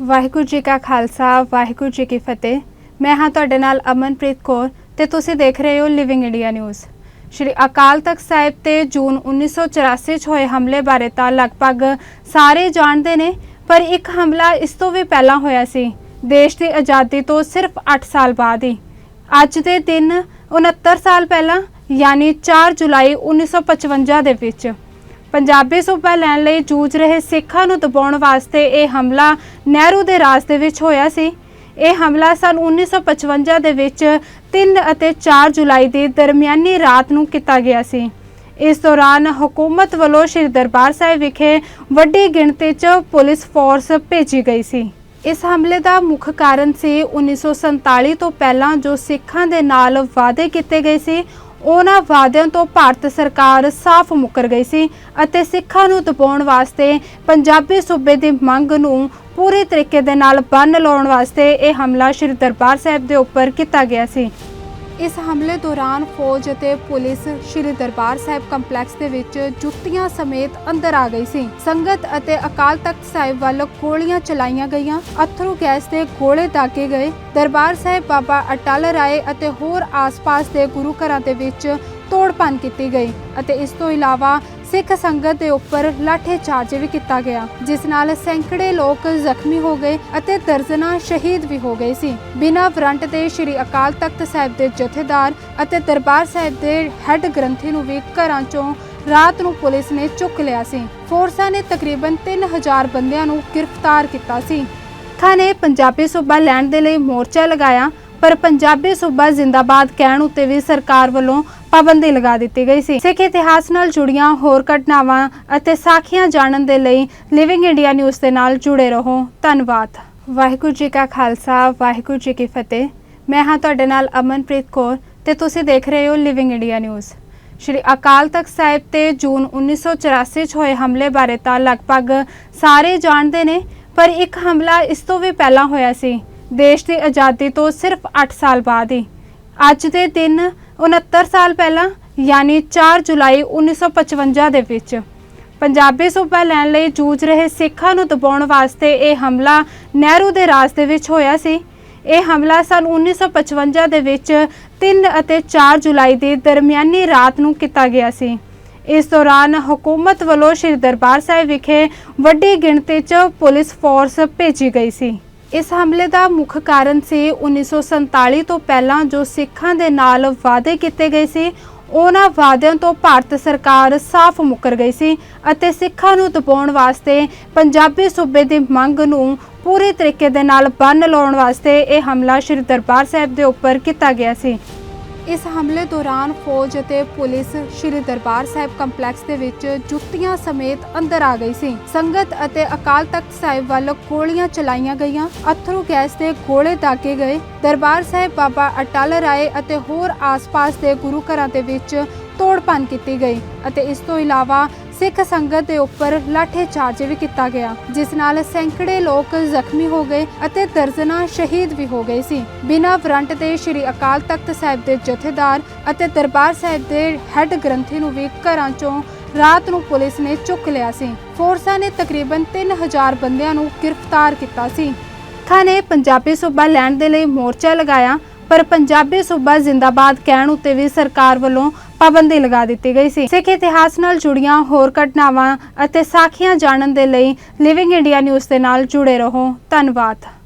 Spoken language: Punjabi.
ਵਾਹਿਗੁਰੂ ਜੀ ਕਾ ਖਾਲਸਾ, ਵਾਹਿਗੁਰੂ ਜੀ ਕੀ ਫਤਿਹ। ਮੈਂ ਹਾਂ ਤੁਹਾਡੇ ਨਾਲ ਅਮਨਪ੍ਰੀਤ ਕੌਰ ਤੇ ਤੁਸੀਂ ਦੇਖ ਰਹੇ ਹੋ living India news Shri Akal Takht Sahib ਤੇ ਜੂਨ 1984 ਚ ਹੋਏ ਹਮਲੇ ਬਾਰੇ ਤਾਂ ਲਗਭਗ ਸਾਰੇ ਜਾਣਦੇ ਨੇ, ਪਰ ਇੱਕ ਹਮਲਾ ਇਸ ਤੋਂ ਵੀ ਪਹਿਲਾਂ ਹੋਇਆ ਸੀ। ਦੇਸ਼ ਦੀ ਆਜ਼ਾਦੀ ਤੋਂ ਸਿਰਫ 8 ਸਾਲ ਬਾਅਦ ਹੀ। ਅੱਜ ਦੇ ਦਿਨ 69 ਸਾਲ ਪਹਿਲਾਂ, ਯਾਨੀ 4 ਜੁਲਾਈ 1955 ਦੇ ਵਿੱਚ। ਪੰਜਾਬੀ ਸੂਬਾ ਲੈਣ ਲਈ ਜੂਝ ਰਹੇ ਸਿੱਖਾਂ ਨੂੰ ਦਬਾਉਣ ਵਾਸਤੇ ਇਹ ਹਮਲਾ ਨਹਿਰੂ ਦੇ ਰਾਜ ਦੇ ਵਿੱਚ ਹੋਇਆ ਸੀ। ਇਹ ਹਮਲਾ ਸਨ 1955 ਦੇ ਵਿੱਚ 3 ਅਤੇ 4 ਜੁਲਾਈ ਦੀ ਦਰਮਿਆਨੀ ਰਾਤ ਨੂੰ ਕੀਤਾ ਗਿਆ ਸੀ। ਇਸ ਦੌਰਾਨ ਹਕੂਮਤ ਵੱਲੋਂ ਸ੍ਰੀ ਦਰਬਾਰ ਸਾਹਿਬ ਵਿਖੇ ਵੱਡੀ ਗਿਣਤੀ 'ਚ ਪੁਲਿਸ ਫੋਰਸ ਭੇਜੀ ਗਈ ਸੀ। ਇਸ ਹਮਲੇ ਦਾ ਮੁੱਖ ਕਾਰਨ ਸੀ 1947 ਤੋਂ ਪਹਿਲਾਂ ਜੋ ਸਿੱਖਾਂ ਦੇ ਨਾਲ ਵਾਅਦੇ ਕੀਤੇ ਗਏ ਸੀ ਉਹਨਾਂ ਵਾਅਦਿਆਂ ਤੋਂ ਭਾਰਤ ਸਰਕਾਰ ਸਾਫ਼ ਮੁੱਕਰ ਗਈ ਸੀ ਅਤੇ ਸਿੱਖਾਂ ਨੂੰ ਦਬਾਉਣ ਵਾਸਤੇ ਪੰਜਾਬੀ ਸੂਬੇ ਦੀ ਮੰਗ ਨੂੰ ਪੂਰੇ ਤਰੀਕੇ ਦੇ ਨਾਲ ਬੰਨ ਲਾਉਣ ਵਾਸਤੇ ਇਹ ਹਮਲਾ ਸ੍ਰੀ ਦਰਬਾਰ ਸਾਹਿਬ ਦੇ ਉੱਪਰ ਕੀਤਾ ਗਿਆ ਸੀ। ਇਸ ਹਮਲੇ ਦੌਰਾਨ ਫੌਜ ਅਤੇ ਪੁਲਿਸ ਸ੍ਰੀ ਦਰਬਾਰ ਸਾਹਿਬ ਕੰਪਲੈਕਸ ਦੇ ਵਿੱਚ ਜੁੱਤੀਆਂ ਸਮੇਤ ਅੰਦਰ ਆ ਗਈ ਸੀ। ਸੰਗਤ ਅਤੇ ਅਕਾਲ ਤਖਤ ਸਾਹਿਬ ਵੱਲ ਗੋਲੀਆਂ ਚਲਾਈਆਂ ਗਈਆਂ, ਅਥਰੂ ਗੈਸ ਦੇ ਗੋਲੇ ਦਾਗੇ ਗਏ। ਦਰਬਾਰ ਸਾਹਿਬ ਬਾਬਾ ਅਟਲ ਰਾਏ ਅਤੇ ਹੋਰ ਆਸ-ਪਾਸ ਦੇ ਗੁਰੂ ਘਰਾਂ ਦੇ ਵਿੱਚ ਤੋੜਪਾਨ ਕੀਤੀ ਗਈ ਅਤੇ ਇਸ ਤੋਂ ਇਲਾਵਾ ਸਿੱਖ ਸੰਗਤ ਦੇ ਉੱਪਰ ਲਾਠੀ ਚਾਰਜ ਵੀ ਕੀਤਾ ਗਿਆ, ਜਿਸ ਨਾਲ ਸੈਂਕੜੇ ਲੋਕ ਜ਼ਖਮੀ ਹੋ ਗਏ ਅਤੇ ਦਰਜਨਾਂ ਸ਼ਹੀਦ ਵੀ ਹੋ ਗਏ ਸੀ। ਬਿਨਾਂ ਵਾਰੰਟ ਦੇ ਸ੍ਰੀ ਅਕਾਲ ਤਖਤ ਸਾਹਿਬ ਦੇ ਜਥੇਦਾਰ ਅਤੇ ਦਰਬਾਰ ਸਾਹਿਬ ਦੇ ਹੈੱਡ ਗ੍ਰੰਥੀ ਨੂੰ ਵੀ ਘਰਾਂ ਚੋਂ ਰਾਤ ਨੂੰ ਪੁਲਿਸ ਨੇ ਚੁੱਕ ਲਿਆ ਸੀ। ਫੋਰਸਾਂ ਨੇ ਤਕਰੀਬਨ 3000 ਬੰਦਿਆਂ ਨੂੰ ਗ੍ਰਿਫਤਾਰ ਕੀਤਾ ਸੀ। ਸਿੱਖਾਂ ਨੇ ਪੰਜਾਬੀ ਸੂਬਾ ਲੈਣ ਦੇ ਲਈ ਮੋਰਚਾ ਲਗਾਇਆ, ਪਰ ਪੰਜਾਬੀ ਸੂਬਾ ਜ਼ਿੰਦਾਬਾਦ ਕਹਿਣ ਉੱਤੇ ਵੀ ਸਰਕਾਰ ਵੱਲੋਂ ਪਾਬੰਦੀ ਲਗਾ ਦਿੱਤੀ ਗਈ ਸੀ। ਸਿੱਖ ਇਤਿਹਾਸ ਨਾਲ ਜੁੜੀਆਂ ਹੋਰ ਘਟਨਾਵਾਂ ਅਤੇ ਸਾਖੀਆਂ ਜਾਣਨ ਦੇ ਲਈ ਲਿਵਿੰਗ ਇੰਡੀਆ ਨਿਊਜ਼ ਦੇ ਨਾਲ ਜੁੜੇ ਰਹੋ। ਧੰਨਵਾਦ। ਵਾਹਿਗੁਰੂ ਜੀ ਕਾ ਖਾਲਸਾ, ਵਾਹਿਗੁਰੂ ਜੀ ਕੀ ਫਤਿਹ। ਮੈਂ ਹਾਂ ਤੁਹਾਡੇ ਨਾਲ ਅਮਨਪ੍ਰੀਤ ਕੌਰ ਤੇ ਤੁਸੀਂ ਦੇਖ ਰਹੇ ਹੋ living India news Shri Akal Takht Sahib ਤੇ ਜੂਨ 1984 ਚ ਹੋਏ ਹਮਲੇ ਬਾਰੇ ਤਾਂ ਲਗਭਗ ਸਾਰੇ ਜਾਣਦੇ ਨੇ, ਪਰ ਇੱਕ ਹਮਲਾ ਇਸ ਤੋਂ ਵੀ ਪਹਿਲਾਂ ਹੋਇਆ ਸੀ। ਦੇਸ਼ ਦੀ ਆਜ਼ਾਦੀ ਤੋਂ ਸਿਰਫ 8 ਸਾਲ ਬਾਅਦ ਹੀ। ਅੱਜ ਦੇ ਦਿਨ 69 ਸਾਲ ਪਹਿਲਾਂ, ਯਾਨੀ 4 ਜੁਲਾਈ 1955 ਦੇ ਵਿੱਚ, ਪੰਜਾਬੀ ਸੂਬਾ ਲੈਣ ਲਈ ਜੂਝ ਰਹੇ ਸਿੱਖਾਂ ਨੂੰ ਦਬਾਉਣ ਵਾਸਤੇ ਇਹ ਹਮਲਾ ਨਹਿਰੂ ਦੇ ਰਾਜ ਦੇ ਵਿੱਚ ਹੋਇਆ ਸੀ। ਇਹ ਹਮਲਾ ਸਨ 1955 ਦੇ ਵਿੱਚ 3 ਅਤੇ 4 ਜੁਲਾਈ ਦੀ ਦਰਮਿਆਨੀ ਰਾਤ ਨੂੰ ਕੀਤਾ ਗਿਆ ਸੀ। ਇਸ ਦੌਰਾਨ ਹਕੂਮਤ ਵੱਲੋਂ ਸ੍ਰੀ ਦਰਬਾਰ ਸਾਹਿਬ ਵਿਖੇ ਵੱਡੀ ਗਿਣਤੀ 'ਚ ਪੁਲਿਸ ਫੋਰਸ ਭੇਜੀ ਗਈ ਸੀ। ਇਸ ਹਮਲੇ ਦਾ ਮੁੱਖ ਕਾਰਨ ਸੀ 1947 ਤੋਂ ਪਹਿਲਾਂ ਜੋ ਸਿੱਖਾਂ ਦੇ ਨਾਲ ਵਾਅਦੇ ਕੀਤੇ ਗਏ ਸੀ। ਉਹਨਾਂ ਵਾਅਦਿਆਂ ਤੋਂ ਭਾਰਤ ਸਰਕਾਰ ਸਾਫ਼ ਮੁੱਕਰ ਗਈ ਸੀ ਅਤੇ ਸਿੱਖਾਂ ਨੂੰ ਦਬਾਉਣ ਵਾਸਤੇ ਪੰਜਾਬੀ ਸੂਬੇ ਦੀ ਮੰਗ ਨੂੰ ਪੂਰੇ ਤਰੀਕੇ ਦੇ ਨਾਲ ਬੰਨ ਲਾਉਣ ਵਾਸਤੇ ਇਹ ਹਮਲਾ ਸ੍ਰੀ ਦਰਬਾਰ ਸਾਹਿਬ ਦੇ ਉੱਪਰ ਕੀਤਾ ਗਿਆ ਸੀ। ਇਸ ਹਮਲੇ ਦੌਰਾਨ ਫੌਜ ਅਤੇ ਪੁਲਿਸ ਸ੍ਰੀ ਦਰਬਾਰ ਸਾਹਿਬ ਕੰਪਲੈਕਸ ਦੇ ਵਿੱਚ ਜੁੱਤੀਆਂ ਸਮੇਤ ਅੰਦਰ ਆ ਗਈ ਸੀ। ਸੰਗਤ ਅਤੇ ਅਕਾਲ ਤਖਤ ਸਾਹਿਬ ਵੱਲ ਗੋਲੀਆਂ ਚਲਾਈਆਂ ਗਈਆਂ। ਅਥਰੂ ਗੈਸ ਦੇ ਗੋਲੇ ਦਾਗੇ ਗਏ। ਦਰਬਾਰ ਸਾਹਿਬ ਬਾਬਾ ਅਟਲ ਰਾਏ ਅਤੇ ਹੋਰ ਆਸ-ਪਾਸ ਦੇ ਗੁਰੂ ਘਰਾਂ ਦੇ ਵਿੱਚ ਤੋੜਪਾਨ ਕੀਤੀ ਗਈ ਅਤੇ ਇਸ ਤੋਂ ਇਲਾਵਾ ਸਿੱਖ ਸੰਗਤ ਦੇ ਉੱਪਰ ਲਾਠੀ ਚਾਰਜ ਵੀ ਕੀਤਾ ਗਿਆ, ਜਿਸ ਨਾਲ ਸੈਂਕੜੇ ਲੋਕ ਜ਼ਖਮੀ ਹੋ ਗਏ ਅਤੇ ਦਰਜਨਾਂ ਸ਼ਹੀਦ ਵੀ ਹੋ ਗਏ ਸੀ। ਬਿਨਾਂ ਵਾਰੰਟ ਦੇ ਸ੍ਰੀ ਅਕਾਲ ਤਖਤ ਸਾਹਿਬ ਦੇ ਜਥੇਦਾਰ ਅਤੇ ਦਰਬਾਰ ਸਾਹਿਬ ਦੇ ਹੈੱਡ ਗ੍ਰੰਥੀ ਨੂੰ ਵੀ ਘਰਾਂ ਚੋਂ ਰਾਤ ਨੂੰ ਪੁਲਿਸ ਨੇ ਚੁੱਕ ਲਿਆ ਸੀ। ਫੋਰਸਾਂ ਨੇ ਤਕਰੀਬਨ 3000 ਬੰਦਿਆਂ ਨੂੰ ਗ੍ਰਿਫਤਾਰ ਕੀਤਾ ਸੀ। ਸਿੱਖਾਂ ਨੇ ਪੰਜਾਬੀ ਸੂਬਾ ਲੈਣ ਦੇ ਲਈ ਮੋਰਚਾ ਲਗਾਇਆ, ਪਰ ਪੰਜਾਬੀ ਸੂਬਾ ਜ਼ਿੰਦਾਬਾਦ ਕਹਿਣ ਉੱਤੇ ਵੀ ਸਰਕਾਰ ਵੱਲੋਂ ਪਾਬੰਦੀ ਲਗਾ ਦਿੱਤੀ ਗਈ ਸੀ। ਸਿੱਖ ਇਤਿਹਾਸ ਨਾਲ ਜੁੜੀਆਂ ਹੋਰ ਘਟਨਾਵਾਂ ਅਤੇ ਸਾਖੀਆਂ ਜਾਣਨ ਦੇ ਲਈ ਲਿਵਿੰਗ ਇੰਡੀਆ ਨਿਊਜ਼ ਦੇ ਨਾਲ ਜੁੜੇ ਰਹੋ। ਧੰਨਵਾਦ।